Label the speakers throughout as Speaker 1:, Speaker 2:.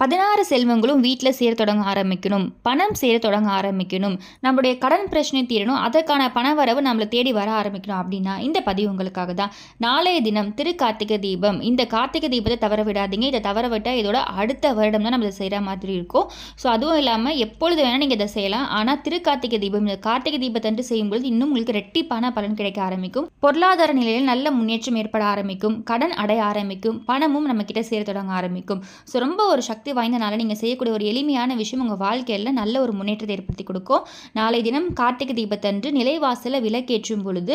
Speaker 1: பதினாறு செல்வங்களும் வீட்டில் சேர தொடங்க ஆரம்பிக்கணும். பணம் சேர தொடங்க ஆரம்பிக்கணும். நம்மளுடைய கடன் பிரச்சனை தீரணும். அதற்கான பண வரவு நம்மளை தேடி வர ஆரம்பிக்கணும் அப்படின்னா இந்த பதிவு உங்களுக்காக தான். நாளைய தினம் திரு கார்த்திகை தீபம். இந்த கார்த்திகை தீபத்தை தவற விடாதீங்க. இதை தவற விட்டால் இதோட அடுத்த வருடம் தான் நம்ம செய்கிற மாதிரி இருக்கும். ஸோ அதுவும் இல்லாமல் எப்பொழுது வேணால் நீங்கள் இதை செய்யலாம். ஆனால் திரு கார்த்திகை தீபம் இந்த கார்த்திகை தீபத்தன்று செய்யும்பொழுது இன்னும் உங்களுக்கு ரெட்டிப்பான பலன் கிடைக்க ஆரம்பிக்கும். பொருளாதார நிலையில் நல்ல முன்னேற்றம் ஏற்பட ஆரம்பிக்கும். கடன் அடைய ஆரம்பிக்கும். பணமும் நம்ம கிட்ட சேர தொடங்க ஆரம்பிக்கும். ஸோ ரொம்ப ஒரு சக்தி வாய்ந்த வாய்ந்தனால நீங்கள் செய்யக்கூடிய ஒரு எளிமையான விஷயம் உங்கள் வாழ்க்கையில் நல்ல ஒரு முன்னேற்றத்தை ஏற்படுத்தி கொடுக்கும். நாளை தினம் கார்த்திகை தீபத்தன்று நிலைவாசலில் விளக்கேற்றும் பொழுது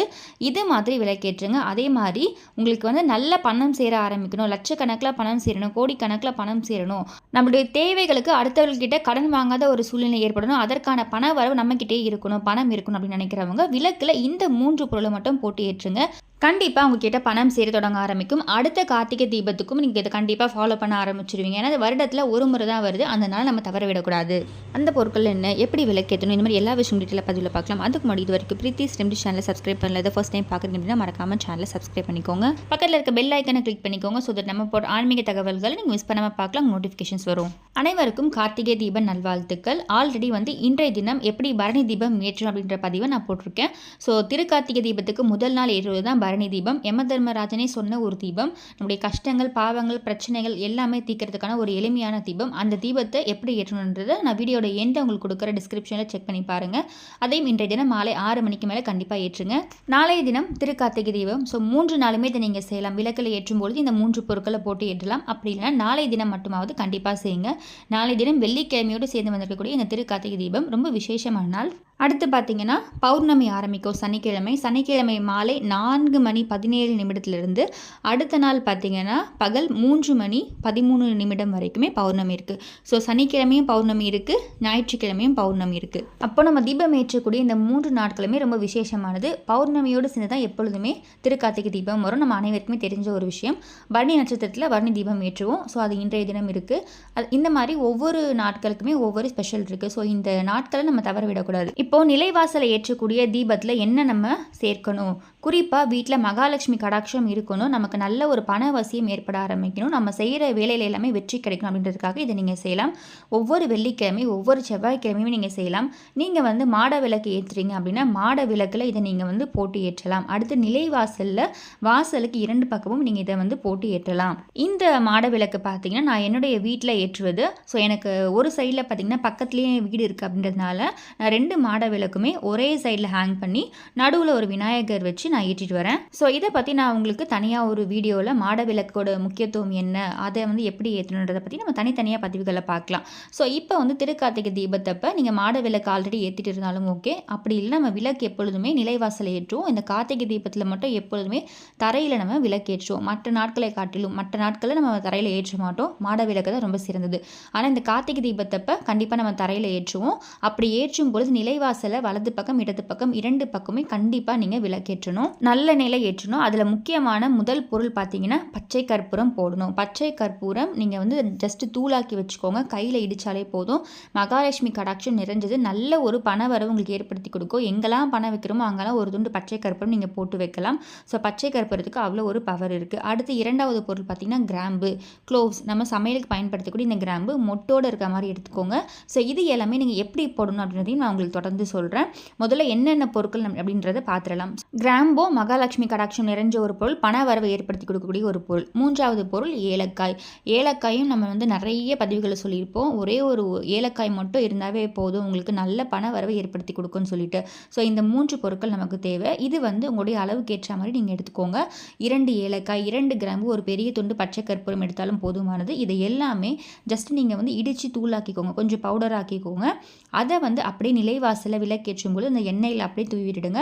Speaker 1: இது மாதிரி விளக்கேற்றுங்க. அதே மாதிரி உங்களுக்கு வந்து நல்ல பணம் சேர ஆரம்பிக்கணும். லட்சக்கணக்கில் பணம் சேரணும். கோடிக்கணக்கில் பணம் சேரணும். நம்மளுடைய தேவைகளுக்கு அடுத்தவர்கள்கிட்ட கடன் வாங்காத ஒரு சூழ்நிலை ஏற்படணும். அதற்கான பண வரவு நம்மக்கிட்டே இருக்கணும். பணம் இருக்கணும் அப்படின்னு நினைக்கிறவங்க விளக்கில் இந்த மூன்று பொருளை மட்டும் போட்டு ஏற்றுங்க. கண்டிப்பாக உங்ககிட்ட பணம் சேர தொடங்க ஆரம்பிக்கும். அடுத்த கார்த்திகை தீபத்துக்கும் நீங்கள் இதை கண்டிப்பாக ஃபாலோ பண்ண ஆரம்பிச்சிருவீங்க. ஏன்னா அது வருடத்தில் ஒரு முறை தான் வருது. அதனால நம்ம தவற விடக்கூடாது. அந்த பொருட்கள் என்ன எப்படி விளக்கேற்றணும் இந்த மாதிரி எல்லா விஷயம் டீட்டெயிலாக பதிவில் பார்க்கலாம். அதுக்கு முன்னாடி இது வரைக்கும் பிரீத்தி ஸ்டெம்டி சேனலை சப்ஸ்கிரைப் பண்ணல ஃபர்ஸ்ட் டைம் பார்க்குறீங்க அப்படின்னா மறக்காம சேனலை சப்ஸ்கிரைப் பண்ணிக்கோங்க. பக்கத்தில் இருக்க பெல் ஐக்கனை கிளிக் பண்ணிக்கோங்க. ஸோ தட் நம்ம போட்ட ஆன்மீக தகவல்களை நீங்கள் மிஸ் பண்ணாமல் பார்க்கலாம். நோட்டிஃபிகேஷன்ஸ் வரும். அனைவருக்கும் கார்த்திகை தீப நல்வாழ்த்துக்கள். ஆல்ரெடி வந்து இன்றைய தினம் எப்படி பரணி தீபம் ஏற்றும் அப்படின்ற பதிவை நான் போட்டிருக்கேன். ஸோ திருக்கார்த்திகை தீபத்துக்கு முதல் நாள் ஏற்றுவது தான் பரணி தீபம் யம தர்மராஜனே சொன்ன ஒரு தீபம் நம்முடைய கஷ்டங்கள் பாவங்கள் பிரச்சனைகள் எல்லாமே தீக்கிறதுக்கான ஒரு எளிமையான தீபம். அந்த தீபத்தை எப்படி ஏற்றணுன்றதை நான் வீடியோட எண்டை உங்களுக்கு கொடுக்குற டிஸ்கிரிப்ஷனில் செக் பண்ணி பாருங்கள் அதையும் இன்றைய தினம் மாலை ஆறு மணிக்கு மேலே கண்டிப்பாக ஏற்றுங்க. நாளைய தினம் திருக்கார்த்திகை தீபம் ஸோ மூன்று நாளுமே இதை நீங்கள் செய்யலாம். விளக்கில் ஏற்றும் பொழுது இந்த மூன்று பொருட்களை போட்டு ஏற்றலாம். அப்படி இல்லைன்னா நாளைய தினம் மட்டுமாவது கண்டிப்பாக செய்யுங்க. நாளைய தினம் வெள்ளிக்கிழமையோடு சேர்ந்து வந்திருக்கக்கூடிய இந்த திருக்கார்த்திகை தீபம் ரொம்ப விசேஷமான நாள். அடுத்து பார்த்தீங்கன்னா பௌர்ணமி ஆரம்பிக்கும் சனிக்கிழமை. சனிக்கிழமை மாலை நான்கு மணி பதினேழு நிமிடத்துலேருந்து அடுத்த நாள் பார்த்தீங்கன்னா பகல் மூன்று மணி பதிமூணு நிமிடம் வரைக்குமே பௌர்ணமி இருக்குது ஸோ சனிக்கிழமையும் பௌர்ணமி இருக்குது ஞாயிற்றுக்கிழமையும் பௌர்ணமி இருக்குது அப்போ நம்ம தீபம் ஏற்றக்கூடிய இந்த மூன்று நாட்களுமே ரொம்ப விசேஷமானது. பௌர்ணமியோடு சேர்ந்து தான் எப்பொழுதுமே திருக்கார்த்திகை தீபம் வரும். நம்ம அனைவருக்குமே தெரிஞ்ச ஒரு விஷயம். பரணி நட்சத்திரத்தில் பரணி தீபம் ஏற்றுவோம். ஸோ அது இன்றைய தினம் இருக்குது அது இந்த மாதிரி ஒவ்வொரு நாட்களுக்குமே ஒவ்வொரு ஸ்பெஷல் இருக்குது ஸோ இந்த நாட்களை நம்ம தவற விடக்கூடாது இப்போது நிலைவாசலை ஏற்றக்கூடிய தீபத்தில் என்ன நம்ம சேர்க்கணும்? குறிப்பாக வீட்டில் மகாலட்சுமி கடாட்சம் இருக்கணும் நமக்கு நல்ல ஒரு பண வசியம் ஏற்பட ஆரம்பிக்கணும் நம்ம செய்கிற வேலையில் எல்லாமே வெற்றி கிடைக்கணும் அப்படின்றதுக்காக இதை நீங்கள் செய்யலாம். ஒவ்வொரு வெள்ளிக்கிழமை ஒவ்வொரு செவ்வாய்க்கிழமையும் நீங்கள் செய்யலாம். நீங்கள் வந்து மாட விளக்கு ஏற்றுறீங்க அப்படின்னா மாட விளக்கில் இதை நீங்கள் வந்து போட்டு ஏற்றலாம். அடுத்து நிலை வாசலில் வாசலுக்கு இரண்டு பக்கமும் நீங்கள் இதை வந்து போட்டு ஏற்றலாம். இந்த மாட விளக்கு பார்த்தீங்கன்னா நான் என்னுடைய வீட்டில் ஏற்றுவது. ஸோ எனக்கு ஒரு சைடில் பார்த்தீங்கன்னா பக்கத்துலேயே வீடு இருக்குது அப்படின்றதுனால நான் ரெண்டு மாட விளக்குமே ஒரே சைடில் ஹேங் பண்ணி நடுவில் ஒரு விநாயகர் வச்சு நான் ஏற்றிட்டு வரேன். ஸோ இதை பற்றி நான் உங்களுக்கு தனியாக ஒரு வீடியோவில் மாட விளக்கோட முக்கியத்துவம் என்ன அதை வந்து எப்படி ஏற்றணுன்றதை பற்றி நம்ம தனித்தனியாக பதிவுகளை பார்க்கலாம். ஸோ இப்போ வந்து திருக்கார்த்திகை தீபத்தப்போ நீங்கள் மாட விளக்கு ஆல்ரெடி ஏற்றிட்டு இருந்தாலும் ஓகே அப்படி இல்லை நம்ம விளக்கு எப்பொழுதுமே நிலைவாசல் ஏற்றுவோம். இந்த கார்த்திகை தீபத்தில் மட்டும் எப்பொழுதுமே தரையில் நம்ம விளக்கு ஏற்றுவோம். மற்ற நாட்களை காட்டிலும் மற்ற நாட்களில் நம்ம தரையில் ஏற்ற மாட்டோம். மாட விளக்கு தான் ரொம்ப சிறந்தது. ஆனால் இந்த கார்த்திகை தீபத்தப்போ கண்டிப்பாக நம்ம தரையில் ஏற்றுவோம். அப்படி ஏற்றும் பொழுது நிலைவாசலை வலது பக்கம் இடது பக்கம் இரண்டு பக்கமே கண்டிப்பாக நீங்கள் விளக்கேற்றணும் நல்ல நிலை ஏற்றணும். அதில் முக்கியமான முதல் பொருள் பார்த்தீங்கன்னா பச்சை கற்பூரம் போடணும். பச்சை கற்பூரம் நீங்கள் வந்து ஜஸ்ட்டு தூளாக்கி வச்சுக்கோங்க. கையில் இடித்தாலே போதும். மகாலட்சுமி கடாட்சம் நிறைஞ்சது. நல்ல ஒரு பண வரவு உங்களுக்கு ஏற்படுத்தி கொடுக்கும். எங்கெல்லாம் பணம் வைக்கிறோமோ அங்கெல்லாம் ஒரு துண்டு பச்சை கற்பூரம் நீங்கள் போட்டு வைக்கலாம். ஸோ பச்சை கற்பூரத்துக்கு அவ்வளோ ஒரு பவர் இருக்குது அடுத்து இரண்டாவது பொருள் பார்த்தீங்கன்னா கிராம்பு க்ளோவ்ஸ் நம்ம சமையலுக்கு பயன்படுத்தக்கூடிய இந்த கிராம்பு மொட்டோடு இருக்க மாதிரி எடுத்துக்கோங்க. ஸோ இது எல்லாமே நீங்கள் எப்படி போடணும் அப்படின்றதையும் நான் உங்களுக்கு தொடர்ந்து சொல்கிறேன் முதல்ல என்னென்ன பொருட்கள் அப்படின்றத பார்த்துடலாம் கிராம்போ மகாலட்சுமி கடாட்சம் நிறைஞ்ச ஒரு பொருள் பண வரவை ஏற்படுத்தி கொடுக்கக்கூடிய ஒரு பொருள். மூன்றாவது பொருள் ஏலக்காய். ஏலக்காயும் நம்ம வந்து நிறைய பதிவுகளை சொல்லியிருப்போம். ஒரே ஒரு ஏலக்காய் மட்டும் இருந்தாவே போதும். உங்களுக்கு நல்ல பண வரவை ஏற்படுத்தி கொடுக்கும்னு சொல்லிட்டு. ஸோ இந்த மூன்று பொருட்கள் நமக்கு தேவை. இது வந்து உங்களுடைய அளவுக்கு ஏற்ற மாதிரி நீங்கள் எடுத்துக்கோங்க. இரண்டு ஏலக்காய் இரண்டு கிராம்பு ஒரு பெரிய துண்டு பச்சை கற்பூரம் எடுத்தாலும் போதுமானது. இதை எல்லாமே ஜஸ்ட் நீங்கள் வந்து இடித்து தூளாக்கிக்கோங்க. கொஞ்சம் பவுடர் ஆக்கிக்கோங்க. அதை வந்து அப்படியே நிலைவாசலில் விளக்கேற்றும் போது அந்த எண்ணெயில் அப்படியே தூவிடுங்க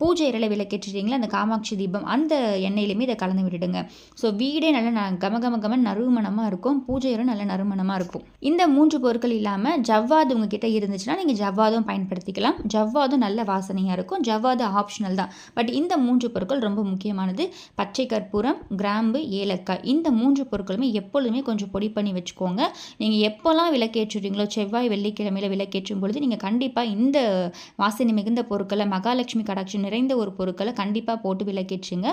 Speaker 1: பூஜை இறையில் விளக்கேற்றிட்டீங்களா அந்த காமாட்சி தீபம். அந்த எண்ணெயிலுமே இதை கலந்து விட்டுடுங்க. ஸோ வீடே நல்ல ந கம கம கம நறுமணமாக இருக்கும். பூஜை இறை நல்ல நறுமணமாக இருக்கும். இந்த மூன்று பொருட்கள் இல்லாமல் ஜவ்வாது உங்ககிட்ட இருந்துச்சுன்னா நீங்கள் ஜவ்வாதும் பயன்படுத்திக்கலாம். ஜவ்வாதும் நல்ல வாசனையாக இருக்கும். ஜவ்வாது ஆப்ஷனல் தான். பட் இந்த மூன்று பொருட்கள் ரொம்ப முக்கியமானது. பச்சை கற்பூரம் கிராம்பு ஏலக்காய். இந்த மூன்று பொருட்களுமே எப்பொழுதுமே கொஞ்சம் பொடி பண்ணி வச்சுக்கோங்க. நீங்கள் எப்போல்லாம் விளக்கேற்றுறீங்களோ செவ்வாய் வெள்ளிக்கிழமையில் விளக்கேற்றும் பொழுது நீங்கள் கண்டிப்பாக இந்த வாசனை மிகுந்த பொருட்களை மகாலட்சுமி கடாட்சி நிறைந்த ஒரு பொருட்களை கண்டிப்பாக போட்டு விளக்கேற்றுங்க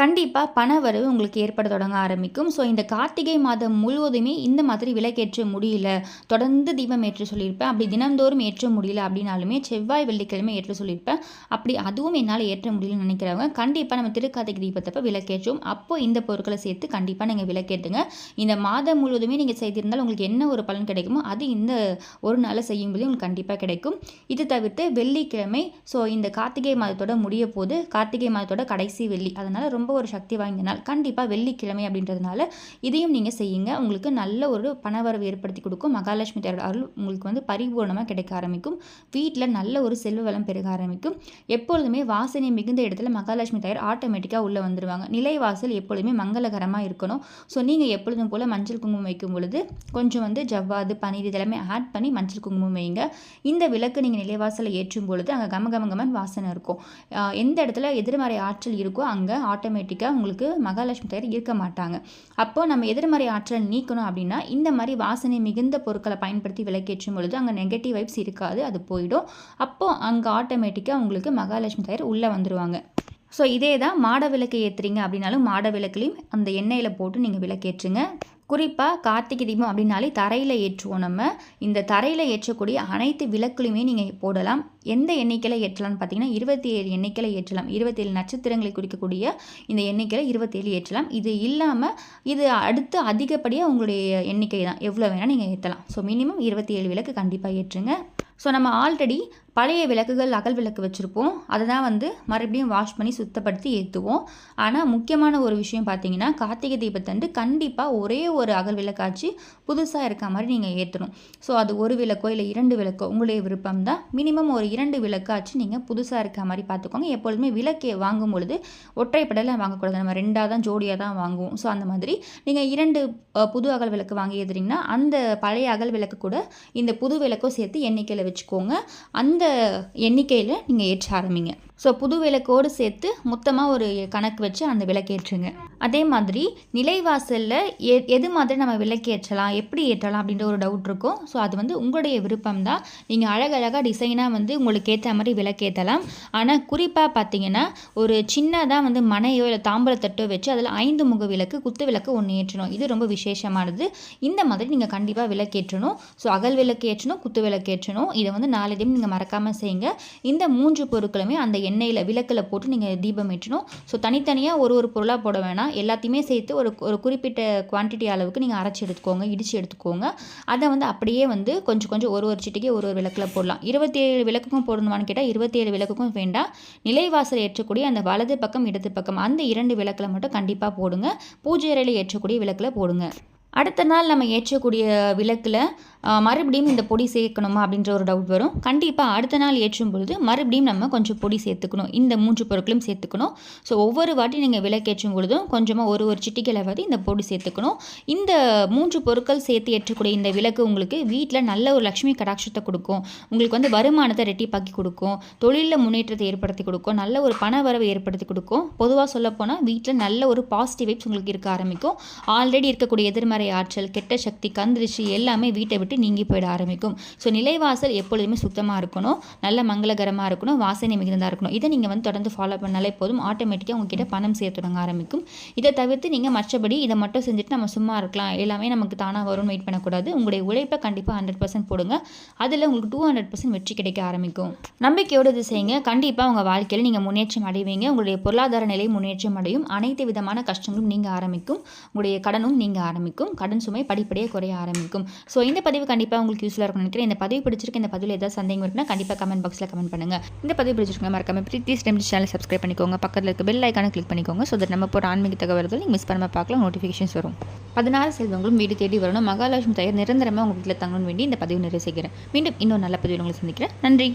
Speaker 1: கண்டிப்பாக பண வரவு உங்களுக்கு ஏற்பட தொடங்க ஆரம்பிக்கும். ஸோ இந்த கார்த்திகை மாதம் முழுவதுமே இந்த மாதிரி விளக்கேற்ற முடியல. தொடர்ந்து தீபம் ஏற்ற சொல்லியிருப்பேன். அப்படி தினந்தோறும் ஏற்ற முடியல அப்படின்னாலுமே செவ்வாய் வெள்ளிக்கிழமை ஏற்ற சொல்லியிருப்பேன். அப்படி அதுவும் என்னால் ஏற்ற முடியலன்னு நினைக்கிறவங்க கண்டிப்பாக நம்ம திருக்கார்த்திகை தீபத்தப்போ விளக்கேற்றும். அப்போ இந்த பொருட்களை சேர்த்து கண்டிப்பாக நீங்கள் விளக்கேற்றுங்க. இந்த மாதம் முழுவதுமே நீங்கள் செய்திருந்தால் உங்களுக்கு என்ன ஒரு பலன் கிடைக்குமோ அது இந்த ஒரு நாளில் செய்யும்போது உங்களுக்கு கண்டிப்பாக கிடைக்கும். இது தவிர்த்து வெள்ளிக்கிழமை ஸோ இந்த கார்த்திகை மாதத்தோட முடிய போது கார்த்திகை மாதத்தோட கடைசி வெள்ளி. அதனால் ரொம்ப ஒரு சக்தி வாய்ந்த நாள். கண்டிப்பாக வெள்ளிக்கிழமை அப்படின்றதுனால இதையும் நீங்கள் செய்யுங்க. உங்களுக்கு நல்ல ஒரு பணவரவு ஏற்படுத்தி கொடுக்கும். மகாலட்சுமி தேரோட அருள் உங்களுக்கு வந்து பரிபூர்ணமாக கிடைக்க ஆரம்பிக்கும். வீட்டில் நல்ல ஒரு செல்வ வளம் பெருக ஆரம்பிக்கும். எப்பொழுதுமே வாசனை மிகுந்த இடத்துல மகாலட்சுமி தயார் ஆட்டோமேட்டிக்காக உள்ளே வந்துடுவாங்க நிலைவாசல் எப்பொழுதுமே மங்களகரமாக இருக்கணும். ஸோ நீங்கள் எப்பொழுதும் போல் மஞ்சள் குங்குமம் வைக்கும் பொழுது கொஞ்சம் வந்து ஜவ்வாது பன்னீர் இதெல்லாமே ஆட் பண்ணி மஞ்சள் குங்குமம் வைங்க. இந்த விளக்கு நீங்கள் நிலைவாசலை ஏற்றும் பொழுது அங்கே கம கம கமன் வாசனை இருக்கும். எந்த இடத்துல எதிர்மறை ஆற்றல் இருக்கோ அங்கே ஆட்டோமேட்டிக்காக உங்களுக்கு மகாலட்சுமி தயார் இருக்க மாட்டாங்க. அப்போது நம்ம எதிர்மறை ஆற்றல் நீக்கணும் அப்படின்னா இந்த மாதிரி வாசனை மிகுந்த பொருட்களை பயன்படுத்தி விளக்கேற்றும் பொழுது அங்கே நெகட்டிவ் வைப்ஸ் இருக்காது அது போயிடும். அப்போது அங்கே ஆட்டோமேட்டிக்காக உங்களுக்கு மகாலட்சுமி தயார் உள்ளே வந்துடுவாங்க ஸோ இதே தான் மாட விளக்கு ஏற்றுறீங்க அப்படின்னாலும் மாட விளக்குலையும் அந்த எண்ணெயில் போட்டு நீங்கள் விளக்கேற்றுங்க. குறிப்பாக கார்த்திகை தீபம் அப்படின்னாலே தரையில் ஏற்றுவோம் நம்ம. இந்த தரையில் ஏற்றக்கூடிய அனைத்து விளக்குலையுமே நீங்கள் போடலாம். எந்த எண்ணிக்கையில் ஏற்றலாம்னு பார்த்தீங்கன்னா இருபத்தி ஏழு எண்ணிக்கையில் ஏற்றலாம். இருபத்தேழு நட்சத்திரங்களை குறிக்கக்கூடிய இந்த எண்ணிக்கையில் இருபத்தேழு ஏற்றலாம். இது இல்லாமல் இது அடுத்து அதிகப்படியாக உங்களுடைய எண்ணிக்கை தான். எவ்வளோ வேணால் நீங்கள் ஏற்றலாம் ஸோ மினிமம் இருபத்தி ஏழு விளக்கு கண்டிப்பாக ஏற்றுங்க. ஸோ நம்ம ஆல்ரெடி பழைய விளக்குகள் அகல் விளக்கு வச்சுருப்போம். அதை தான் வந்து மறுபடியும் வாஷ் பண்ணி சுத்தப்படுத்தி ஏற்றுவோம் ஆனால் முக்கியமான ஒரு விஷயம் பார்த்தீங்கன்னா கார்த்திகை தீபத்தண்டு கண்டிப்பாக ஒரே ஒரு அகல் விளக்காச்சு புதுசாக இருக்க மாதிரி நீங்கள் ஏற்றணும் ஸோ அது ஒரு விளக்கோ இல்லை இரண்டு விளக்கோ உங்களுடைய விருப்பம் தான் மினிமம் ஒரு இரண்டு விளக்காச்சு நீங்கள் புதுசாக இருக்க மாதிரி பார்த்துக்கோங்க எப்பொழுதுமே விளக்கே வாங்கும் பொழுது ஒற்றைப்படலாம் வாங்கக்கூடாது. நம்ம ரெண்டாக தான் ஜோடியாக தான் வாங்குவோம். ஸோ அந்த மாதிரி நீங்கள் இரண்டு புது அகல் விளக்கு வாங்கி ஏற்றுறீங்கன்னா அந்த பழைய அகல் விளக்கு கூட இந்த புது விளக்கும் சேர்த்து எண்ணிக்கையில் வச்சுக்கோங்க. அந்த எண்ணிக்கையில் நீங்கள் ஏற்ற ஆரம்பிங்க. ஸோ புது விளக்கோடு சேர்த்து மொத்தமாக ஒரு கணக்கு வச்சு அந்த விளக்கேற்றுங்க. அதே மாதிரி நிலைவாசலில் எ எது மாதிரி நம்ம விளக்கேற்றலாம் எப்படி ஏற்றலாம் அப்படின்ற ஒரு டவுட் இருக்கும். ஸோ அது வந்து உங்களுடைய விருப்பம் தான் நீங்கள் அழகழகாக டிசைனாக வந்து உங்களுக்கு ஏற்ற மாதிரி விளக்கேற்றலாம் ஆனால் குறிப்பாக பார்த்தீங்கன்னா ஒரு சின்னதாக வந்து மனையோ இல்லை தாம்பரத்தட்டோ வச்சு அதில் ஐந்து முக விளக்கு குத்து விளக்கு ஒன்று ஏற்றணும். இது ரொம்ப விசேஷமானது. இந்த மாதிரி நீங்கள் கண்டிப்பாக விளக்கேற்றணும். ஸோ அகல் விளக்கு ஏற்றணும் குத்து விளக்கு ஏற்றணும். இதை வந்து நாலு டைம் நீங்கள் மறக்காமல் செய்யுங்க. இந்த மூன்று பொருட்களுமே அந்த எண்ணெயில் விளக்கில் போட்டு நீங்கள் தீபம் ஏற்றணும். ஸோ தனித்தனியாக ஒரு ஒரு பொருளாக போட வேணாம். எல்லாத்தையுமே சேர்த்து ஒரு ஒரு குறிப்பிட்ட குவான்டிட்டி அளவுக்கு நீங்கள் அரைச்சி எடுத்துக்கோங்க இடித்து எடுத்துக்கோங்க. அதை வந்து அப்படியே வந்து கொஞ்சம் கொஞ்சம் ஒரு ஒரு சிட்டிக்கு ஒரு ஒரு விளக்கில் போடலாம். இருபத்தி ஏழு விளக்குக்கும் போடணுமான்னு கேட்டால் இருபத்தி ஏழு விளக்குக்கும் வேண்டாம். நிலைவாசல் ஏற்றக்கூடிய அந்த வலது பக்கம் இடது பக்கம் அந்த இரண்டு விளக்கில் மட்டும் கண்டிப்பாக போடுங்க. பூஜை அறையில் ஏற்றக்கூடிய விளக்கில் போடுங்க. அடுத்த நாள் நம்ம ஏற்றக்கூடிய விளக்கில் மறுபடியும் இந்த பொடி சேர்க்கணுமா அப்படின்ற ஒரு டவுட் வரும். கண்டிப்பாக அடுத்த நாள் ஏற்றும் பொழுது மறுபடியும் நம்ம கொஞ்சம் பொடி சேர்த்துக்கணும். இந்த மூன்று பொருட்களும் சேர்த்துக்கணும். ஸோ ஒவ்வொரு வாட்டி நீங்கள் விளக்கேற்றும் பொழுதும் கொஞ்சமாக ஒரு ஒரு சிட்டிக்கிழவாதி இந்த பொடி சேர்த்துக்கணும். இந்த மூன்று பொருட்கள் சேர்த்து ஏற்றக்கூடிய இந்த விளக்கு உங்களுக்கு வீட்டில் நல்ல ஒரு லக்ஷ்மி கடாட்சத்தை கொடுக்கும். உங்களுக்கு வந்து வருமானத்தை ரெட்டிப்பாக்கி கொடுக்கும். தொழிலில் முன்னேற்றத்தை ஏற்படுத்தி கொடுக்கும். நல்ல ஒரு பண வரவை ஏற்படுத்தி கொடுக்கும். பொதுவாக சொல்லப்போனால் வீட்டில் நல்ல ஒரு பாசிட்டிவ் வைப்ஸ் உங்களுக்கு இருக்க ஆரம்பிக்கும். ஆல்ரெடி இருக்கக்கூடிய எதிர்மறை ஆற்றல் கெட்ட சக்தி கந்திரிச்சு எல்லாமே வீட்டை விட்டு நீங்கி போயிட ஆரம்பிக்கும். ஸோ நிலைவாசல் எப்பொழுதுமே சுத்தமாக இருக்கணும். நல்ல மங்களகரமாக இருக்கணும். வாசனை மிகுந்ததாக இருக்கணும். இதை நீங்கள் வந்து தொடர்ந்து ஃபாலோ பண்ணாலே போதும். ஆட்டோமேட்டிக்காக உங்ககிட்ட பணம் செய்ய தொடங்க ஆரம்பிக்கும். இதை தவிர்த்து நீங்கள் மற்றபடி இதை மட்டும் செஞ்சுட்டு நம்ம சும்மா இருக்கலாம். எல்லாமே நமக்கு தானாக வரும்னு வெயிட் பண்ணக்கூடாது. உங்களுடைய உழைப்பை கண்டிப்பாக ஹண்ட்ரட் பர்சன்ட் போடுங்க. அதில் உங்களுக்கு டூ ஹண்ட்ரட் பர்சன்ட் வெற்றி கிடைக்க ஆரம்பிக்கும். நம்பிக்கையோடு இது செய்யுங்க. கண்டிப்பாக உங்கள் வாழ்க்கையில் நீங்கள் முன்னேற்றம் அடைவீங்க. உங்களுடைய பொருளாதார நிலை முன்னேற்றம் அடையும். அனைத்து விதமான கஷ்டங்களும் நீங்கள் ஆரம்பிக்கும். உங்களுடைய கடனும் நீங்கள் ஆரம்பிக்கும். கடன் சுமை படிப்படியாக குறைய ஆரம்பிக்கும். ஸோ இந்த பதிவு கண்டிப்பாக உங்களுக்கு யூஸ்ஃபுல்லாக இருக்கும்னு நினைக்கிறேன். இந்த பதிவு பிடிச்சிருக்கு இந்த பதிவில் ஏதாவது சந்தேகம் இருக்குன்னா கண்டிப்பாக கமெண்ட் பாக்ஸில் கமெண்ட் பண்ணுங்கள் இந்த பதிவு பிடிச்சிருக்கோங்க மறக்காம ப்ளீஸ் ஸ்டெம் சேனல் சப்ஸ்கிரைப் பண்ணிக்கோங்க. பக்கத்தில் இருக்க பெல் ஐக்கான கிளிக் பண்ணிக்கோங்க. ஸோ தட் நம்ம போகிற ஆன்மீக தகவல்கள் நீங்கள் மிஸ் பண்ணாமல் பார்க்கலாம் நோட்டிஃபிகேஷன்ஸ் வரும். பதினாறு செல்வங்களும் வீடு தேடி வரணும். மகாலட்சுமி தயார் நிரந்தரமாக உங்கள் வீட்டில் தங்கணும்னு வேண்டி இந்த பதிவு நிறைவு செய்கிறேன். மீண்டும் இன்னொரு நல்ல பதிவில் உங்களை சந்திக்கிறேன். நன்றி!